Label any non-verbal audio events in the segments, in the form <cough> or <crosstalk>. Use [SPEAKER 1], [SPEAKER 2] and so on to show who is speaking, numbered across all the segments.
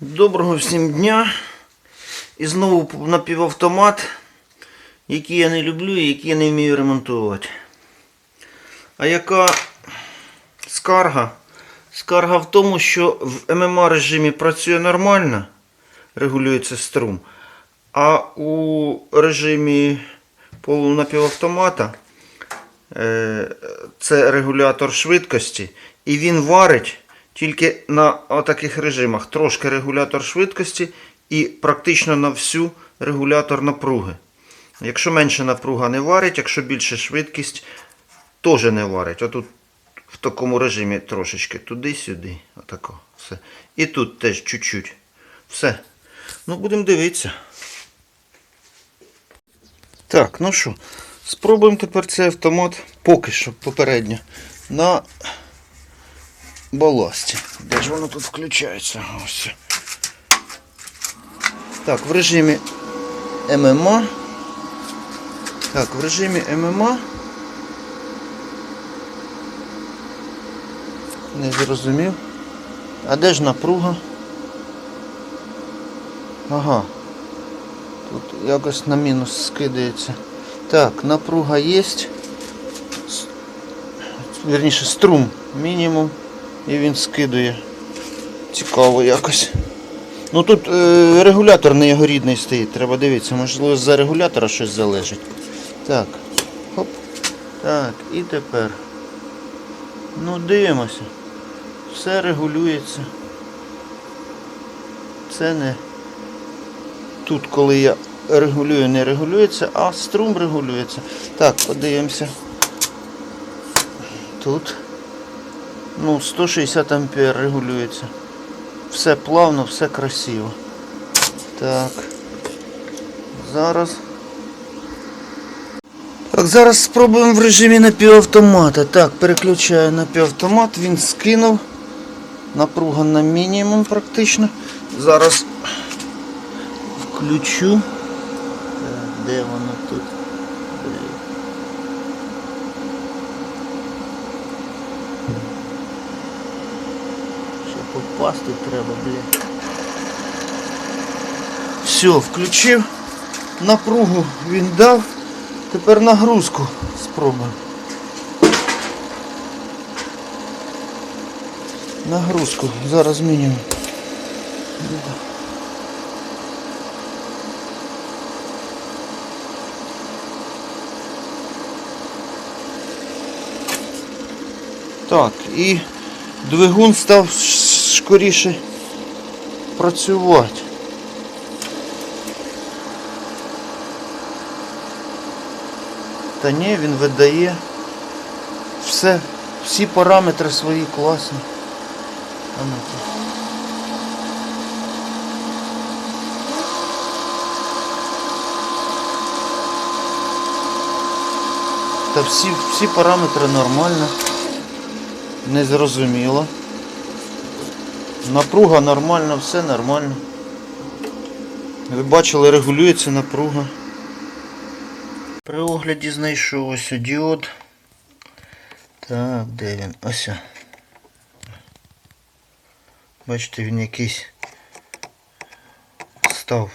[SPEAKER 1] Доброго всім дня. І знову напівавтомат, який я не люблю і який я не вмію ремонтувати. А яка скарга? Скарга в тому, що в ММА режимі працює нормально, регулюється струм, а у режимі полунапівавтомата е, це регулятор швидкості, і він варить тільки на таких режимах. Трошки регулятор швидкості і практично на всю регулятор напруги. Якщо менше напруга не варить, якщо більше швидкість, теж не варить. Отут в такому режимі трошечки туди-сюди. Отако. Все. І тут теж чуть-чуть. Все. Ну, будемо дивитися. Так, ну що, спробуємо тепер цей автомат поки що попередньо на баласті. Де ж воно тут включається? Ось. Так, в режимі ММА. Так, в режимі ММА. Не зрозумів. А де ж напруга? Ага. Тут якось на мінус скидається. Так, напруга є. Вірніше, струм мінімум. І він скидує. Цікаво якось. Ну тут е, регулятор не його рідний стоїть. Треба дивитися, можливо за регулятора щось залежить. Так. Хоп. Так, і тепер. Ну, дивимося. Все регулюється. Це не. Тут, коли я регулюю, не регулюється, а струм регулюється. Так, подивимося. Тут. Ну, 160 ампер регулюється. Все плавно, все красиво. Так. Зараз. Так, зараз спробуємо в режимі напівавтомата. Так, переключаю напівавтомат, він скинув. Напруга на мінімум практично. Зараз включу. Так, де воно тут? Блін. Попасти треба, блін. Все, включив. Напругу він дав. Тепер нагрузку спробуємо. Нагрузку зараз змінюємо. Так, і двигун став скоріше працювати. Та ні, він видає все, всі параметри свої класні. Ну. Та всі, всі параметри нормально. Не зрозуміло. Напруга нормальна, все нормально. Ви бачили, регулюється напруга. При огляді знайшов ось діод. Так, де він? Ось. Бачите, він якийсь став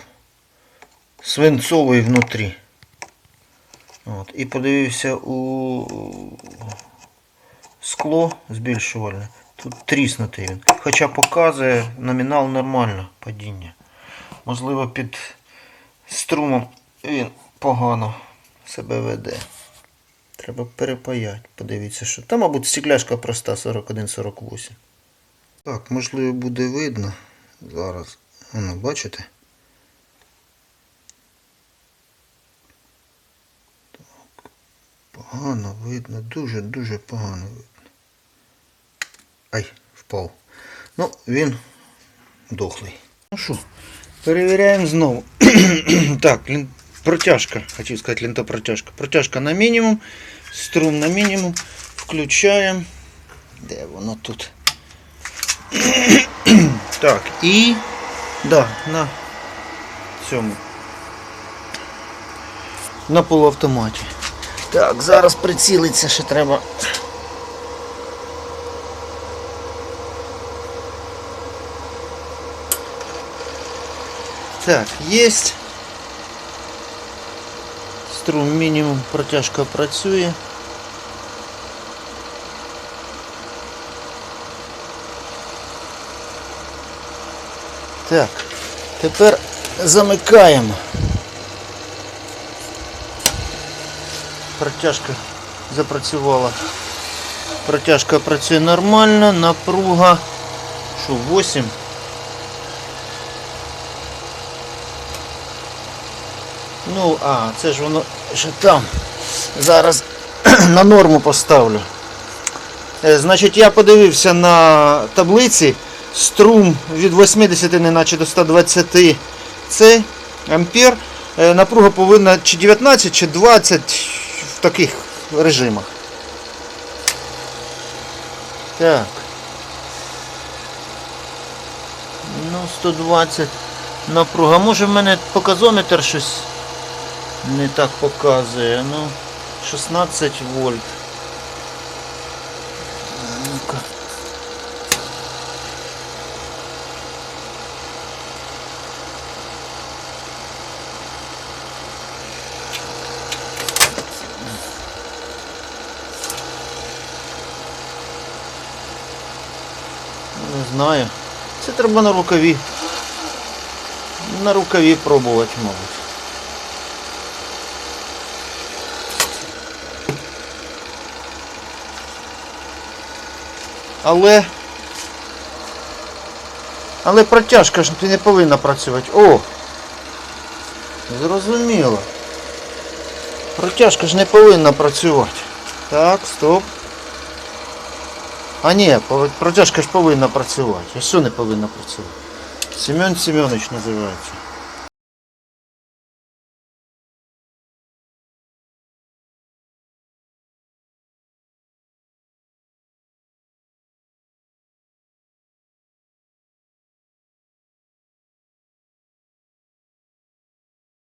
[SPEAKER 1] свинцовий внутрі. От. І подивився у скло збільшувальне. Тут тріснутий він. Хоча показує номінал нормально падіння. Можливо, під струмом він погано себе веде. Треба перепаяти. Подивіться, що. Там, мабуть, стекляшка проста 41-48. Так, можливо, буде видно. Зараз. Воно, бачите? Так. Погано видно, дуже-дуже погано видно. Ай, впав. Ну, він дохлий. Ну що, перевіряємо знову. <clears throat> так, протяжка, хотів сказати лентопротяжка. Протяжка на мінімум, струм на мінімум. Включаємо. Де воно тут? <clears throat> так, і да, на цьому. На полуавтоматі. Так, зараз прицілиться ще треба. Так, есть. Струм мінімум, протяжка працює. Так, тепер замикаємо. Протяжка запрацювала. Протяжка працює нормально, напруга. Що, 8? Ну, а, це ж воно ще там. Зараз <clears throat> на норму поставлю. Е, Значить, я подивився на таблиці. Струм від 80 неначе до 120 це ампер. Е, Напруга повинна чи 19, чи 20 в таких режимах. Так. Ну, 120 напруга. Може в мене показометр щось не так показує. Ну, 16 вольт. Ну-ка. Не знаю. Це треба на рукаві. На рукаві пробувати, мабуть. Але. Але протяжка ж ти не повинна працювати. О! Зрозуміло. Протяжка ж не повинна працювати. Так, стоп. А ні, протяжка ж повинна працювати. А що не повинна працювати? Семен Семенович називається.